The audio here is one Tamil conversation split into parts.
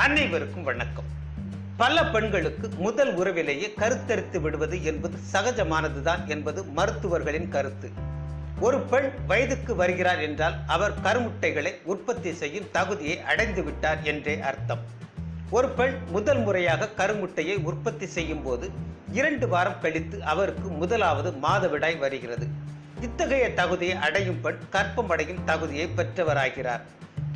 அனைவருக்கும் வணக்கம். பல பெண்களுக்கு முதல் உறவிலேயே கருத்தரித்து விடுவது என்பது சகஜமானதுதான் என்பது மருத்துவர்களின் கருத்து. ஒரு பெண் வயதுக்கு வருகிறார் என்றால் அவர் கருமுட்டைகளை உற்பத்தி செய்யும் தகுதியை அடைந்து விட்டார் என்றே அர்த்தம். ஒரு பெண் முதல் முறையாக கருமுட்டையை உற்பத்தி செய்யும் போது இரண்டு வாரம் கழித்து அவருக்கு முதலாவது மாதவிடாய் வருகிறது. இத்தகைய தகுதியை அடையும் பெண் கற்பமடையும் தகுதியை பெற்றவராகிறார்.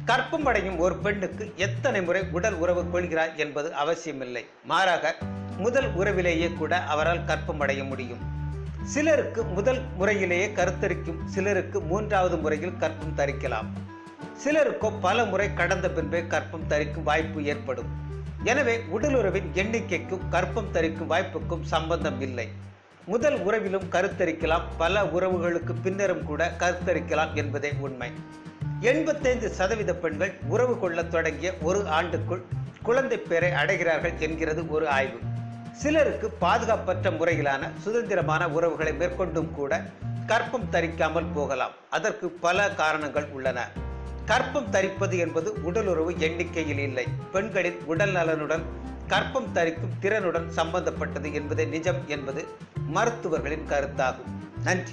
கற்பம் அடையும் ஒரு பெண்ணுக்கு எத்தனை முறை உடல் உறவு கொள்கிறார் என்பது அவசியமில்லை. மாறாக முதல் உறவிலேயே கூட அவரால் கற்பம் அடைய முடியும். சிலருக்கு முதல் முறையிலேயே கருத்தரிக்கும் சிலருக்கு மூன்றாவது முறையில் கற்பம் தரிக்கலாம். சிலருக்கோ பல முறை கடந்த பின்பே கற்பம் தரிக்கும் வாய்ப்பு ஏற்படும். எனவே உடலுறவின் எண்ணிக்கைக்கும் கற்பம் தரிக்கும் வாய்ப்புக்கும் சம்பந்தம் இல்லை. முதல் உறவிலும் கருத்தரிக்கலாம் பல உறவுகளுக்கு பின்னரும் கூட கருத்தரிக்கலாம் என்பதே உண்மை. எண்பத்தைந்து சதவீத பெண்கள் உறவு கொள்ளத் தொடங்கிய ஒரு ஆண்டுக்குள் குழந்தை பேரை அடைகிறார்கள் என்கிறது ஒரு ஆய்வு. சிலருக்கு பாதுகாப்பற்ற முறையிலான சுதந்திரமான உறவுகளை மேற்கொண்டும் கூட கற்பம் தரிக்காமல் போகலாம். அதற்கு பல காரணங்கள் உள்ளன. கற்பம் தரிப்பது என்பது உடலுறவு எண்ணிக்கையில் இல்லை. பெண்களின் உடல் நலனுடன் கற்பம் தரிக்கும் திறனுடன் சம்பந்தப்பட்டது என்பதே நிஜம் என்பது மருத்துவர்களின் கருத்தாகும். நன்றி.